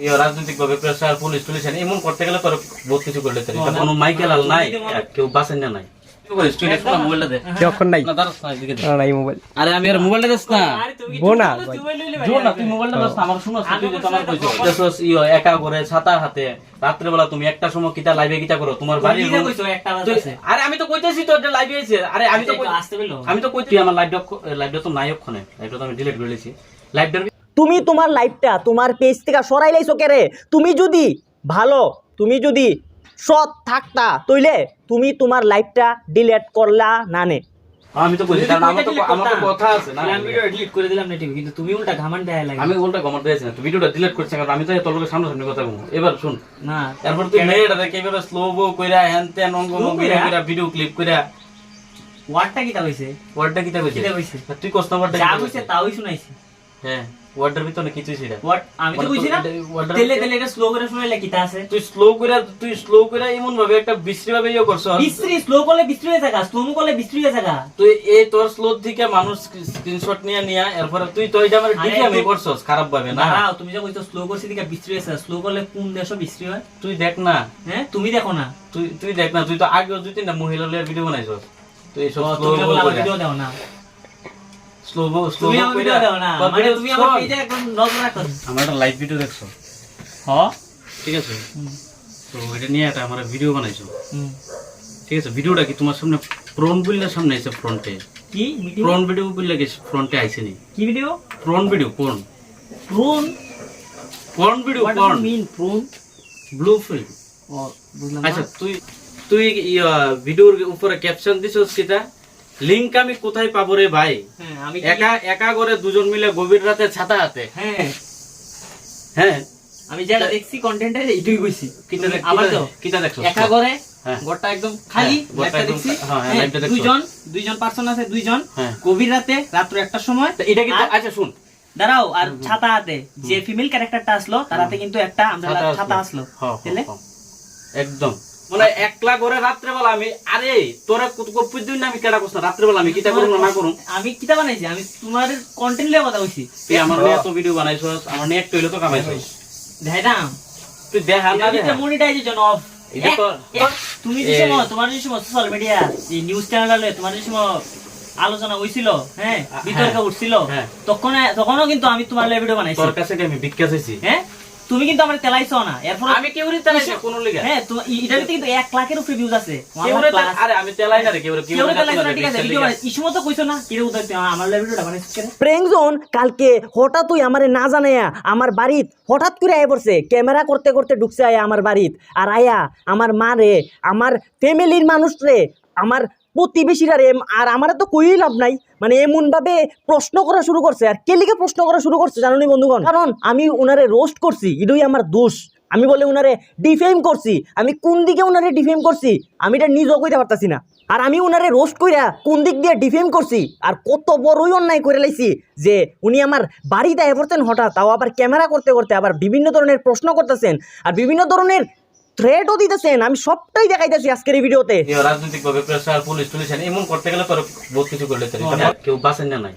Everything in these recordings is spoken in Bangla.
ইয়ে রাজনৈতিক ভাবে প্রেসার পুলিশ টুলিশ এমন করতে গেলে তোর বহুত কিছু করলে কোনো মাইকেল আল নাই কেউ বাসেন না নাই। আরে আমি আর মোবাইলটা দিস না। বো না তুই মোবাইলটা দাস আমার শুনো তুই যে তোমার কইছো। দেখছস একা করে ছাতা হাতে রাত্রে বেলা তুমি একটা সময় কিটা লাইভে কিটা করো? তোমার তুই- আরে আমি তো কইতেছি তো যে লাইভে আইছে আরে আমি তো আমি তো আমার লাইভটা লাইভটা তো নাই ওখানে লাইভটা তো আমি ডিলিট করে দিয়েছি। লাইভটার তুমি তোমার লাইফটা তোমার পেজ থেকে সরাই লাইছো কেরে? তুমি যদি ভালো তুমি যদি সৎ থাকতা তইলে তুমি তোমার লাইফটা ডিলেট করলা না নে। আমি তো কইছি কারণ আমার তো আমার তো কথা আছে না। ডিলিট করে দিলাম নেটিভ কিন্তু তুমি উল্টা ঘামান দেয় লাগে আমি উল্টা কমেন্ট দিয়েছি না তুই ভিডিওটা ডিলিট করছিস কারণ আমি তো তোর লোকের সামনে সামনে কথা বলব। এবার শুন না। তারপর তুই মেয়েটা দেখে এভাবে স্লো বো কইরা হ্যান ত্যান অঙ্গ কইরা? কইরা? কইরা। ভিডিও ক্লিপ কইরা ওয়ার্ডটা কিটা হইছে ওয়ার্ডটা কিটা কিটা? তুই কষ্ট ওয়ার্ডটা যা কিটা কইছে শুনাইছি। হ্যাঁ। ওয়ার্ডের ভিতরে কিছুই ছিল ওয়ার্ড আমি তো মানে কইছি না তো তেলে তেলে এটা স্লো করে শুনাইলে কিটা আছে। তুই স্লো কইরা তুই স্লো কইরা এমন ভাবে একটা বিশ্রী ভাবে ইয়ে করছ। বিস্ত্রি স্লো করলে বিস্ত্রি হয়ে থাকা স্লো করলে বিস্ত্রি হয়ে থাকা। তুই এই তোর স্লো থেকে মানুষ স্ক্রিনশট নিয়ে নিয়ে এরপরে তুই তো এটা আমার আরে আমি করছস খারাপ ভাবে না? দাঁড়াও তুমি যা কইছো স্লো করছি দিকে বিস্ত্রি হয়েছে স্লো করলে কোন দেশও বিস্ত্রি হয়? তুই দেখ না। হ্যাঁ তুমি দেখো না। তুই তুই দেখ না তুই তো আগেও দুই তিনটা মহিলা ভিডিও বানাইছস। তুই এইসব ও, স্লো ভিডিও দাও না। মানে তুমি আমার পেজে একদম নজর রাখো। আমার একটা লাইভ ভিডিও দেখছ? হ। ঠিক আছে। তো এটা নিয়ে একটা আমার ভিডিও বানাইছো। ঠিক আছে ভিডিওটা কি তোমার সামনে প্রন বিল্ডের সামনে এসে ফ্রন্টে? কি ভিডিও ভিডিও বিল্ডে কি ফ্রন্টে আইছে নি? কি ভিডিও প্রন ভিডিও কোন প্রুন? প্রন ভিডিও কোন মিন প্রুন। ব্লু ফিল্ম ও বুঝলাম আচ্ছা তুই তুই ভিডিওর উপরে ক্যাপশন দিছস কিটা লিংক আমি কোথায় পাবো রে ভাই? হ্যাঁ আমি একা একা করে দুজন মিলে গভীর রাতে ছাতা হাতে। হ্যাঁ। হ্যাঁ। আমি যেটা দেখছি কন্টেন্টে এইটুই কইছি কিটা দেখ আবার তো কিটা দেখছস একা করে। গোটা একদম খালি হ্যাঁ, গোটা লাইভটা দেখছি। হ্যাঁ, দেখছ। দুইজন দুইজন পার্সন আছে দুইজন। গভীর রাতে রাত্র একটার সময়। তো এটা কিন্তু আচ্ছা শুন। দাঁড়াও আর ছাতা হাতে। যে ফিমেল ক্যারেক্টারটা আসলো তার হাতে কিন্তু একটা আমরা ছাতা আসলো। তাহলে। একদম। মানে একলা করে রাত্রে বেলা আমি আরে তোরা কপির দিন আমি কেডা করছ? রাত্রে বেলা আমি কিটা করুম না করুম? আমি কিতা বানাইছি? আমি তোমার কন্টেন্ট লিয়ে কথা কইছি। তুই আমার নিয়ে এত ভিডিও বানাইছস আমার একটু তো কামাইছস। তুই দেখা না দেখা। মনিটাইজেশন অফ এটা তো- তুমি যে সময় তোমার যে সময় সোশ্যাল মিডিয়া এই নিউজ চ্যানেলে তোমার যে সময় আলোচনা হইছিল হ্যাঁ? বিতর্ক উঠছিল হ্যাঁ। তখন তখনও কিন্তু আমি তোমার ভিডিও বানাইছি। তোর কাছে আমি ভিক্ষা চাইছি? হ্যাঁ? তুমি কিন্তু আমার তেলাইছো না। এরপর আমি কেউ রিতা নাই কোন লিগা। হ্যাঁ তোমার এটাতে কিন্তু এক লাখের উপরে ভিউজ আছে। কেউ আমার আরে আমি তেলাই না রে কেউ কেউ কেউ তেলাইছো না, ঠিক আছে ভিডিও লিগা। বানাই ইসু মতো কইছো না? কিরে উদয় তুই আমার লাইভ ভিডিওটা বানাইছিস কেন? প্রেঙ্ক জোন কালকে হঠাৎ তুই আমারে না জানাইয়া আমার বাড়িত হঠাৎ করে আয় পড়ছে। ক্যামেরা করতে করতে ঢুকছে আয়া আমার বাড়িত। আর আয়া আমার মা রে আমার ফ্যামিলির মানুষ রে আমার প্রতিবেশীরা রে আর আমার তো কই লাভ নাই। মানে এমন ভাবে প্রশ্ন করা শুরু করছে আর কে কেলিকে প্রশ্ন করা শুরু করছে জানো নি বন্ধুগণ? কারণ? আমি উনারে রোস্ট করছি এটাই আমার দোষ। আমি বলে উনারে ডিফেম করছি আমি কোন দিকে উনারে ডিফেম করছি আমি এটা নিজেও কইতে পারতাছি না। আর আমি উনারে রোস্ট কইরা কোন দিক দিয়ে ডিফেম করছি আর কত বড়ই অন্যায় করে লাইছি যে উনি আমার বাড়িতে এ পড়তেন হঠাৎ তাও আবার ক্যামেরা করতে করতে আবার বিভিন্ন ধরনের প্রশ্ন করতেছেন আর বিভিন্ন ধরনের থ্রেটও দিতেছেন আমি সবটাই দেখাইতেছি আজকের এই ভিডিওতে। ইয়ে, রাজনৈতিক ভাবে প্রেসার পুলিশ টুলিশ এমন করতে গেলে তোর বহুত কিছু করলে কেউ বাসেন না নাই।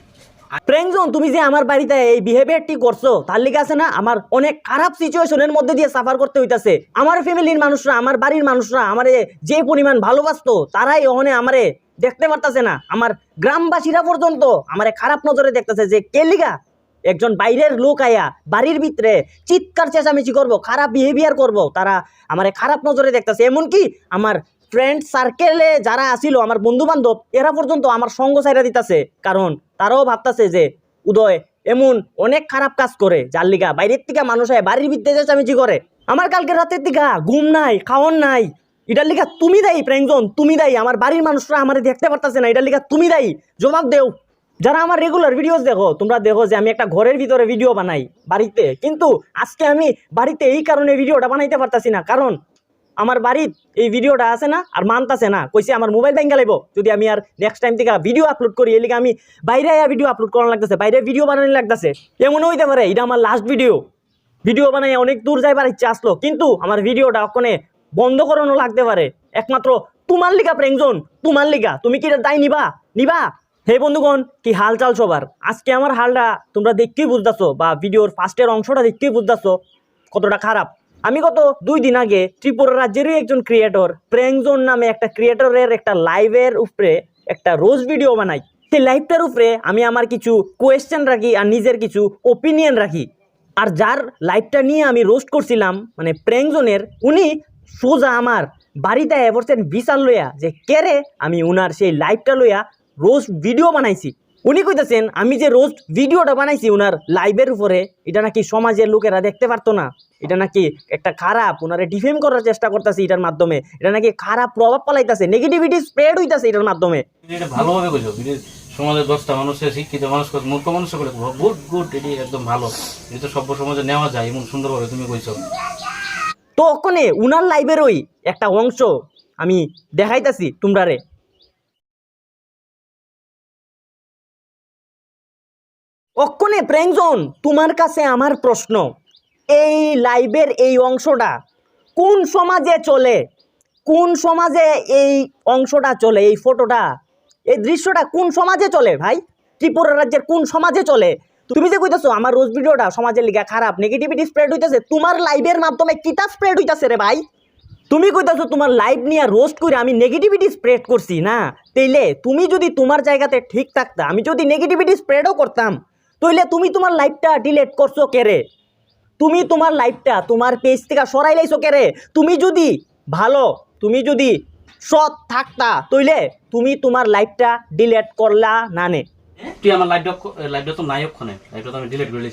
প্রেংজন তুমি যে আমার বাড়িতে এই বিহেভিয়ারটি করছ তার লিগে আছে না আমার অনেক খারাপ সিচুয়েশনের মধ্যে দিয়ে সাফার করতে হইতাছে। আমার ফ্যামিলির মানুষরা আমার বাড়ির মানুষরা আমার যে পরিমাণ ভালোবাসতো তারাই ওখানে আমারে দেখতে পারতাছে না। আমার গ্রামবাসীরা পর্যন্ত আমারে খারাপ নজরে দেখতেছে যে কে লিগা একজন বাইরের লোক আয়া বাড়ির ভিতরে চিৎকার চেঁচামেচি করব, খারাপ বিহেভিয়ার করব, তারা আমারে খারাপ নজরে দেখতেছে। এমনকি আমার ফ্রেন্ড সার্কেলে যারা আসিল, আমার বন্ধু বান্ধব এরা পর্যন্ত আমার সঙ্গ সাইরা দিতেছে। কারণ তারাও ভাবতাছে যে, উদয়, এমন অনেক খারাপ কাজ করে, যার লিগা বাইরের থেকে মানুষ হয় বাড়ির ভিতরে চেঁচামেচি করে। আমার কালকে রাতের দিকে ঘুম নাই খাওয়ান নাই। এটার লিগা তুমি দায়ী প্রেমজন তুমি দায়ী। আমার বাড়ির মানুষরা আমার দেখতে পারতাছে না, এটার লিগা তুমি দায়ী। জবাব দেও। যারা আমার রেগুলার ভিডিওস দেখো, তোমরা দেখো যে আমি একটা ঘরের ভিতরে ভিডিও বানাই বাড়িতে। কিন্তু আজকে আমি বাড়িতে এই কারণে ভিডিওটা বানাইতে পারতাছি না। কারণ আমার বাড়িত এই ভিডিওটা আছে না, আর মানতাছে না। কইছে আমার মোবাইল ব্যাঙ্গা লাগবো যদি আমি আর নেক্সট টাইম থেকে ভিডিও আপলোড করি, এলিগে আমি বাইরে ভিডিও আপলোড করানো লাগতেছে, বাইরে ভিডিও বানানো লাগতেছে। এমনও হইতে পারে, এটা আমার লাস্ট ভিডিও ভিডিও বানাই অনেক দূর যাইবার ইচ্ছা আসলো, কিন্তু আমার ভিডিওটা ওখানে বন্ধ করানো লাগতে পারে। একমাত্র তোমার লিগা প্রেংজন তোমার লিগা। তুমি কি এটা দায় নিবা? নিবা? হে বন্ধুগণ, কি হাল চাল সবার? আজকে আমার হালটা তোমরা দেখতেই বুঝতেছো বা ভিডিওর ফার্স্টের অংশটা দেখতেই বুঝতেছো কতটা খারাপ। আমি গত দুই দিন আগে ত্রিপুরা রাজ্যেরই একজন ক্রিয়েটর প্রেংজোন নামে একটা ক্রিয়েটরের একটা লাইভের উপরে একটা রোজ ভিডিও বানাই। সেই লাইভটার উপরে আমি আমার কিছু কোয়েশ্চেন রাখি আর নিজের কিছু ওপিনিয়ন রাখি। আর যার লাইভটা নিয়ে আমি রোস্ট করছিলাম মানে প্রেংজনের, উনি সোজা আমার বাড়িতে এভারসেন বিশাল লইয়া যে কেরে আমি উনার সেই লাইভটা লইয়া রোস্ট ভিডিও বানাইছি। উনি কইতেছেন আমি যে রোস্ট ভিডিওটা বানাইছি ওনার লাইভের উপরে এটা নাকি সমাজের লোকেরা দেখতে পারতো না। এটা নাকি একটা খারাপ উনারে ডিফেম করার চেষ্টা করতেছে এটার মাধ্যমে। এটা নাকি খারাপ প্রভাব পালাইতেছে নেগেটিভিটি স্প্রেড হইতাছে এটার মাধ্যমে। ভালোভাবে কইছো সমাজের দশটা মানুষের শিক্ষিত মানুষ মূর্খ মানুষ করে গুড গুড এটি একদম ভালো। এটা তো সভ্য সমাজে নেওয়া যায় এমন সুন্দরভাবে তুমি কইছো। তো ওখানে উনার লাইভের ওই একটা অংশ আমি দেখাইতাছি তোমরারে। অক্ষণে প্রেংজন তোমার কাছে আমার প্রশ্ন। এই লাইভের এই অংশটা কোন সমাজে চলে? কোন সমাজে এই অংশটা চলে, এই ফটোটা? এই দৃশ্যটা কোন সমাজে চলে ভাই? ত্রিপুরা রাজ্যের কোন সমাজে চলে? তুমি যে কইতেছো, আমার রোজ ভিডিওটা সমাজের লিগা খারাপ নেগেটিভিটি স্প্রেড হইতেছে, তোমার লাইভের মাধ্যমে কিতা স্প্রেড হইতেছে রে ভাই? তুমি কইতাছো, তোমার লাইভ নিয়ে রোস্ট করে আমি নেগেটিভিটি স্প্রেড করছি না? তাইলে তুমি যদি তোমার জায়গাতে ঠিক থাকতা, আমি যদি নেগেটিভিটি স্প্রেডও করতাম তাইলে তুমি তোমার লাইফটা ডিলেট করছ কেরে? তুমি তোমার লাইফটা তোমার পেজ থেকে সরাই লাইছো কেরে? তুমি যদি ভালো তুমি যদি সৎ থাকতা তইলে তুমি তোমার লাইফটা ডিলেট করলা না নে। তুই আমার লাইভটা লাইভটা তো নায়ক খনে লাইভটা তো আমি ডিলিট করে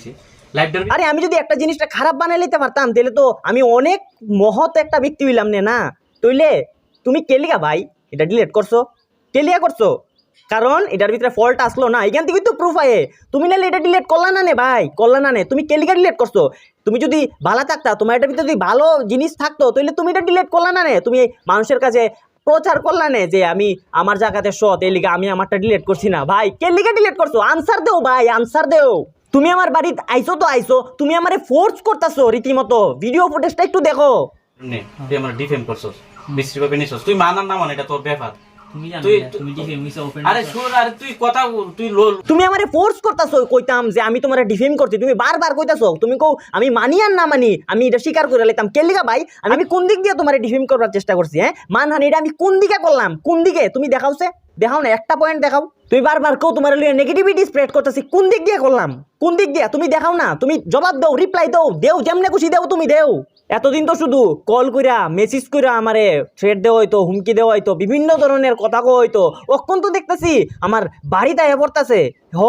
আরে আমি যদি একটা জিনিসটা খারাপ বানাই লইতে পারতাম তাহলে তো আমি অনেক মহৎ একটা ব্যক্তি হইলাম নে না। তইলে তুমি কেলিকা ভাই এটা ডিলেট করছ? কেলিয়া করছ? কারণ এটার ভিতরে ফল্ট আসলো না। এখান থেকে তো প্রুফ আয়ে। তুমি নাহলে এটা ডিলেট করলা না নে ভাই? করলা না নে। তুমি কেলিকা ডিলেট করছ। তুমি যদি ভালো থাকতা, তোমার এটার ভিতরে যদি ভালো জিনিস থাকতো, তাহলে তুমি এটা ডিলেট করলা না নে। তুমি মানুষের কাছে প্রচার করলা নে যে আমি আমার জায়গাতে সৎ, এই লিগা আমি আমারটা ডিলেট করছি না। ভাই কে লিগা ডিলেট করছ? আনসার দেও ভাই আনসার দেও। তুমি আমার বাড়িতে আইছো তো আইছো, তুমি আমারে ফোর্স করতাছো রীতিমতো। ভিডিও ফুটেজটা একটু দেখো। নে, তুই আমার ডিফেম করছস। বিশ্রীভাবে নিছস। তুই মানার না মানে এটা তোর ব্যাপার। তুমি জানো তুই- না, তুমি ডিফেম হইছো ওপেন আরে শুন আরে তুই কথা তুই লো- তুমি আমারে ফোর্স করতাছো কইতাম যে আমি তোমারে ডিফেম করছি তুমি বারবার কইতাছো তুমি কও আমি মানি আর না মানি আমি এটা স্বীকার করে লাইতাম। কেলিগা ভাই? আমি আমি কোন দিক দিয়ে তোমারে ডিফেম করবার চেষ্টা করছি হ্যাঁ? মানহানি এটা আমি কোন দিকে করলাম? কোন দিকে? তুমি দেখাওছে? দেখাও না একটা পয়েন্ট দেখাও। তুমি বারবার কেউ তোমার লিয়ে নেগেটিভিটি স্প্রেড করতেছি কোন দিক দিয়ে করলাম? কোন দিক দিয়ে? তুমি দেখাও না তুমি জবাব দাও রিপ্লাই দাও দেও যেমনে খুশি দেও তুমি দেও। এতদিন তো শুধু কল কইরা মেসেজ কইরা আমারে থ্রেড দেওয়া হইতো, হুমকি দেওয়া হইতো, বিভিন্ন ধরনের কথা কো হইতো। অক্ষণ তো দেখতেছি আমার বাড়িতে পড়তাছে। হ,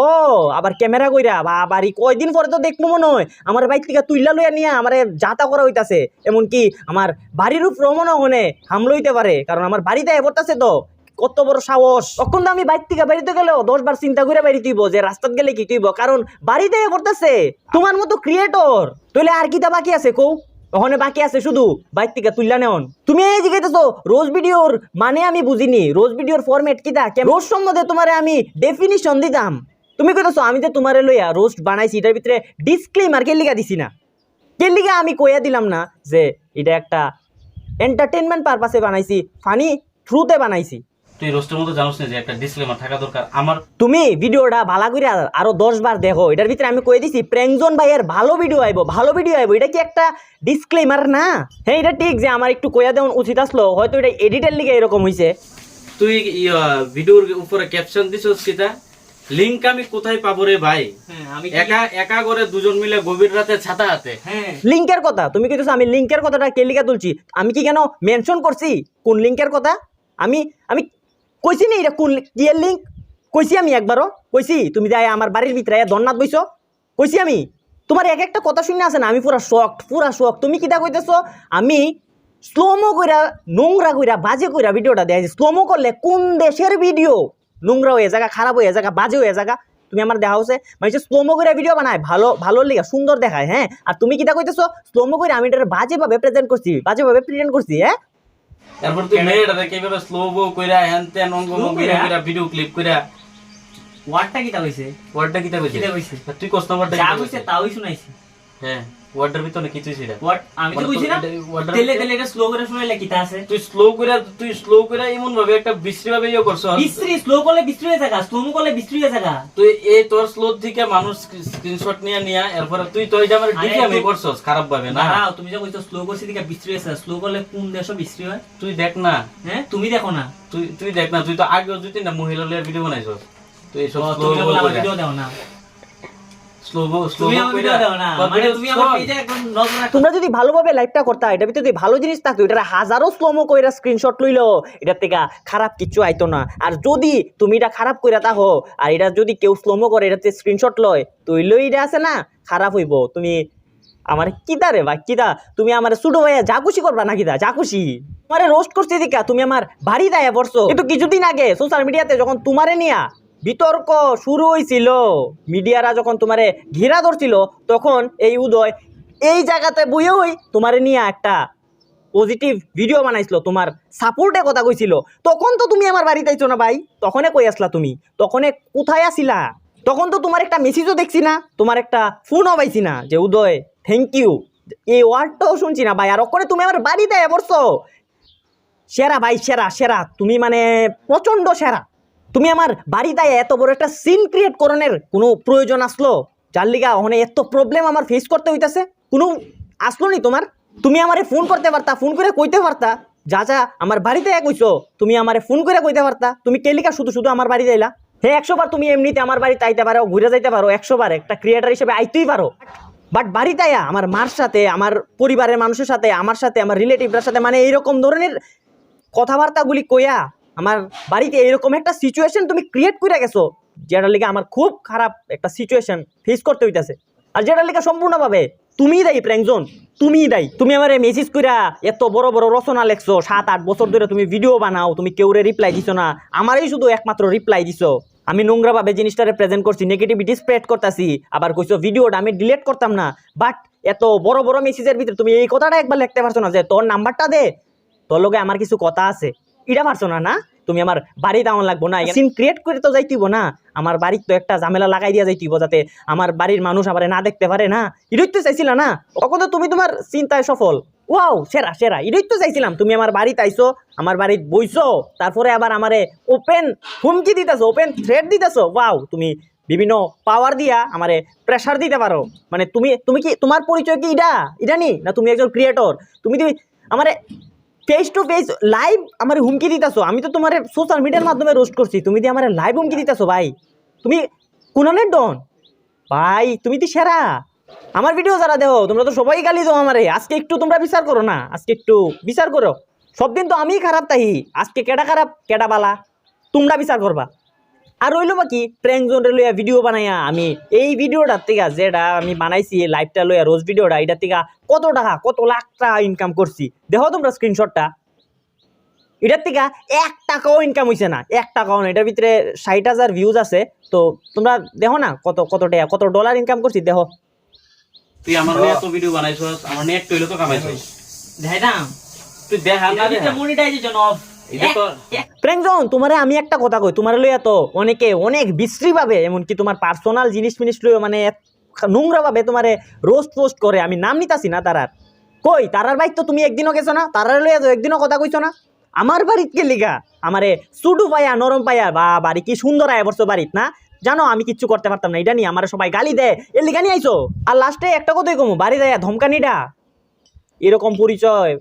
আবার ক্যামেরা কইরা, বা বাড়ি কয়দিন পরে তো দেখব মনে হয়, আমার বাইক থেকে তুইলা লইয়া নিয়ে আমারে যাতা করা হইতাছে। এমনকি আমার বাড়ির উপর মনে হনে হামলো হইতে পারে, কারণ আমার বাড়িতে পড়তাছে তো। কত বড় সাহস। তখন তো আমি বাইক থেকে বাড়িতে গেলেও দশ বার চিন্তা করে বাড়ি তুইব, যে রাস্তাত গেলে কি তুইব? কারণ বাড়িতে পড়তেছে। তোমার মতো ক্রিয়েটর তাহলে আর কিটা বাকি আছে কৌ ওখানে বাকি আছে শুধু বাইক থেকে তুললা নেওন তুমি এই জিজ্ঞাসা রোজ ভিডিওর মানে আমি বুঝিনি, রোজ ভিডিওর ফরম্যাট কিটা কেম- রোজ সম্বন্ধে তোমারে আমি ডেফিনিশন দিতাম। তুমি কইতেছো, আমি যে তোমারে লইয়া রোস্ট বানাইছি, এটার ভিতরে ডিসক্লেমার কে লিগা দিছি না। কে লিগা আমি কইয়া দিলাম না যে, এটা একটা এন্টারটেনমেন্ট পারপাসে বানাইছি ফানি থ্রুতে বানাইছি। তুই রোস্টের মতো জানোস না যে একটা ডিসক্লেমার থাকা দরকার? আমার তুমি ভিডিওটা ভালো করে আরও দশ বার দেখো। এটার ভিতরে আমি কয়ে দিছি প্রেংজন ভাইয়ের ভালো ভিডিও আইব ভালো ভিডিও আইব। এটা কি একটা ডিসক্লেমার না? হ্যাঁ এটা ঠিক যে আমার একটু কয়া দেওয়ান উচিত আসলো। হয়তো এটা এডিটের লিগে এরকম হয়েছে তুই ভিডিওর উপরে ক্যাপশন দিছস কিটা লিংক আমি কোথায় পাবো রে ভাই? হ্যাঁ আমি একা একা করে দুজন মিলে গভীর রাতে ছাতা হাতে। হ্যাঁ। কথা। তুমি কইতেছো আমি লিঙ্কের কথাটা কে লিখে তুলছি? আমি কি কেন মেনশন করছি? কোন লিঙ্কের কথা? আমি আমি কইছি নি, এটা কোন কি এর লিঙ্ক কইছি আমি একবারও, কইছি, তুমি যাই আমার বাড়ির ভিতরে দন্নাত বইছো? কইছি আমি। তোমার এক একটা কথা শুনে আছে না, আমি পুরা শখ পুরা শখ তুমি কিটা কইতেছো? আমি স্লোমো কইরা, নোংরা কইরা, বাজে কইরা ভিডিওটা দেখাইছি। স্লোমো করলে কোন দেশের ভিডিও নোংরা হয়ে জায়গা খারাপ হয়ে জায়গা বাজে হয়ে জায়গা তুমি আমার দেখা হচ্ছে মানে স্লোমো করে ভিডিও বানায়, ভালো ভালো লিগা, সুন্দর দেখায় হ্যাঁ? আর তুমি কিটা কইতেছো? স্লোমো করে আমি এটা বাজেভাবে প্রেজেন্ট করছি, বাজেভাবে প্রেজেন্ট করছি হ্যাঁ? তারপর তুই মেয়েটা কীভাবে স্লো বো কইরা হ্যান তেন অঙ্গ মঙ্গিরা কইরা? ভিডিও ক্লিপ কইরা? ওয়ার্ডটা কিটা হইছে ওয়ার্ডটা কিটা কইছে? তুই কষ্ট ওয়ার্ডটা যা কিটা কইছে কইছিস তাওই শুনাইছি। হ্যাঁ ওয়ার্ডের ভিতরে কিছুই ছিল না। আমি তো মানে না। তোর এটা- ওয়ার্ডের তেলে তেলে এটা স্লো করে শুনাইলে কিতা আছে। তুই স্লো করে তুই স্লো করে এমন ভাবে একটা বিশ্রী ভাবে ইয়ে করছ। বিস্ত্রি স্লো করলে বিস্ত্রি হয়ে থাকা স্লো করলে বিস্ত্রি হয়ে থাকা। তুই এই তোর স্লো থেকে মানুষ স্ক্রিনশট নিয়ে নিয়ে এরপরে তুই তো এটা আমার করছস খারাপ ভাবে না? দাঁড়াও তুমি যে কইছো স্লো করছি দিকে বিস্ত্রি হয়েছে স্লো করলে কোন দেশও বিস্ত্রি হয়? তুই দেখ না। হ্যাঁ তুমি দেখো না। তুই তুই দেখ না তুই তো আগেও দুই তিনটা মহিলা ভিডিও বানাইছস। তুই স্লো ভিডিও দাও না। তোমরা যদি ভালোভাবে লাইভটা করতা এটা ভিতরে যদি ভালো জিনিস থাকতো এটা হাজারো স্লোমো কইরা স্ক্রিনশট লইলো এটার থেকে খারাপ কিছু আইতো না। আর যদি তুমি এটা খারাপ কইরা তাহো আর এটা যদি কেউ স্লোমো করে এটাতে স্ক্রিনশট লয় তো লই এটা আছে না খারাপ হইব। তুমি আমার কিতা রে ভাই কিতা তুমি আমার ছোট ভাইয়া যা খুশি করবা না কিদা যা খুশি তোমারে রোস্ট করছি দিকা তুমি আমার বাড়ি দায় পড়ছো। কিন্তু কিছুদিন আগে সোশ্যাল মিডিয়াতে যখন তোমারে নিয়া বিতর্ক শুরু হয়েছিল মিডিয়ারা যখন তোমারে ঘিরা ধরছিল, তখন এই উদয় এই জায়গাতে বইয়েই তোমারে নিয়ে একটা পজিটিভ ভিডিও বানাইছিল, তোমার সাপোর্টে কথা কইছিল। তখন তো তুমি আমার বাড়িতে আইছো না ভাই, তখনে কই আসলা তুমি? তখনে কোথায় আসিলা? তখন তো তোমার একটা মেসেজও দেখছি না, তোমার একটা ফোনও পাইছি না যে, উদয় থ্যাংক ইউ এই ওয়ার্ডটাও শুনছি না ভাই, আর ওখানে তুমি আমার বাড়িতে পড়ছো। সেরা ভাই, সেরা সেরা। তুমি মানে প্রচণ্ড সেরা। তুমি আমার বাড়িতে এত বড় একটা সিন ক্রিয়েট করণের কোনো প্রয়োজন আসলো? যার লিগা ওখানে এত প্রবলেম আমার ফেস করতে হইতাছে? কোনো আসলো নি তোমার? তুমি আমারে ফোন করতে পারতা ফোন করে কইতে পারতা, যা যা আমার বাড়িতে কইছো তুমি আমারে ফোন করে কইতে পারতা, তুমি কেলিকা শুধু শুধু আমার বাড়িতে আইলা? হে, একশো বার তুমি এমনিতে আমার বাড়িতে আইতে পারো, ঘুরে যাইতে পারো, একশো বার একটা ক্রিয়েটার হিসেবে আইতেই পারো। বাট বাড়িতে আয়া, আমার মার সাথে, আমার পরিবারের মানুষের সাথে, আমার সাথে, আমার রিলেটিভদের সাথে মানে এইরকম ধরনের কথাবার্তাগুলি কইয়া আমার বাড়িতে এরকম একটা সিচুয়েশন তুমি ক্রিয়েট করে গেছো, যেটার লিগে আমার খুব খারাপ একটা সিচুয়েশন ফেস করতে হইতেছে। আর যেটার লিগে সম্পূর্ণভাবে তুমিই দায়ী প্র্যাংজন তুমিই দায়ী। তুমি আমার মেসেজ কইরা এত বড় বড় রচনা লেখছো, সাত আট বছর ধরে তুমি ভিডিও বানাও, তুমি কেউরে রিপ্লাই দিছো না, আমারই শুধু একমাত্র রিপ্লাই দিছো। আমি নোংরাভাবে জিনিসটারে প্রেজেন্ট করছি নেগেটিভিটি স্প্রেড করতেছি, আবার কইছো ভিডিওটা আমি ডিলেট করতাম না। বাট এত বড় বড় মেসেজের ভিতরে তুমি এই কথাটা একবার লিখতে পারছ না যে, তোর নাম্বারটা দে, তোর লগে আমার কিছু কথা আছে। এটা পারছ না না? তুমি আমার বাড়ি দাওয়ান লাগবো না সিন ক্রিয়েট করে তো যাইতিব না। আমার বাড়ির তো একটা ঝামেলা লাগাই দিয়া যাইতিব যাতে আমার বাড়ির মানুষ আবার না দেখতে পারে না। এটাই তো চাইছিলা না? তখন তো তুমি তোমার চিন্তায় সফল। ওয়াও, সেরা সেরা। এটাই তো চাইছিলাম, তুমি আমার বাড়িতে আইছো, আমার বাড়িতে বইছো, তারপরে আবার আমারে ওপেন হুমকি দিতেছো ওপেন থ্রেড দিতেছো। ওয়াও, তুমি বিভিন্ন পাওয়ার দিয়া আমারে প্রেসার দিতে পারো। মানে তুমি তুমি কি, তোমার পরিচয় কি এটা এটা নি? না তুমি একজন ক্রিয়েটর তুমি তুমি আমারে ফেস টু ফেস লাইভ আমার হুমকি দিতেছো। আমি তো তোমার সোশ্যাল মিডিয়ার মাধ্যমে রোস্ট করছি। তুমি দিয়ে আমার লাইভ হুমকি দিতেছো ভাই। তুমি কুনানের ডন। ভাই, তুমি তো সেরা। আমার ভিডিও যারা দেও, তোমরা তো সবাই গালি দাও আমারে। আজকে একটু তোমরা বিচার করো না। আজকে একটু বিচার করো। সব দিন তো আমিই খারাপ তাই আজকে কেডা খারাপ, কেডা বালা। তোমরা বিচার করবা। আর রইল বাকি প্র্যাঙ্ক জোন লইয়া ভিডিও বানাইয়া আমি এই ভিডিওটার থেকে যেটা আমি বানাইছি লাইভটা লইয়া রোজ ভিডিওটা এটার থেকে কত টাকা কত লাখ টাকা ইনকাম করছি। দেখো তোমরা স্ক্রিনশটটা এটার থেকে এক টাকাও ইনকাম হইছে না এক টাকাও না। এটার ভিতরে ষাট হাজার ভিউজ আছে। তো তোমরা দেখো না কত কত টাকা কত ডলার ইনকাম করছি দেখো। তুই আমার নিয়ে এত ভিডিও বানাইছস আমার নেট তৈলে তো কামাইছস। দেখাই দেখাইতাম তুই দেখা না মনিটাইজেশন অফ এটা প্রেমজন তোমারে আমি একটা কথা কই, তোমার লইয়া তো অনেকে অনেক বিশ্রী ভাবে এমনকি তোমার পার্সোনাল জিনিস ফিনিস লইয়া মানে নোংরা ভাবে তোমারে রোস্ট পোস্ট করে, আমি নাম নিতাছি না তারার। কই, তারার বাইক তো তুমি একদিনও গেছো না? তারার লইয়া তো একদিনও কথা কইছো না? আমার বাড়িত কে লিগা আমারে সুডু পাইয়া নরম পাইয়া বা বাড়ি কি সুন্দর আয় বছর বাড়িত, না? জানো, আমি কিচ্ছু করতে পারতাম না, এটা নিয়ে আমার সবাই গালি দেয়। এর লিগা নিয়ে আইছো? আর লাস্টে একটা কথাই কমু, বাড়ি দেয় ধমকানিটা এরকম পরিচয়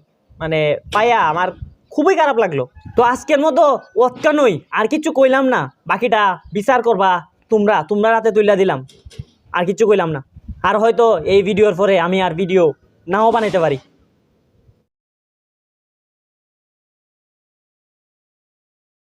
মানে পাইয়া আমার খুবই খারাপ লাগল। তো আজকের মতো অতকানই আর কিছু কইলাম না। বাকিটা বিচার করবা তোমরা তোমরা রাতে তুইলা দিলাম। আর কিছু কইলাম না। আর হয়তো এই ভিডিওর পরে আমি আর ভিডিও নাও বানাইতে পারি।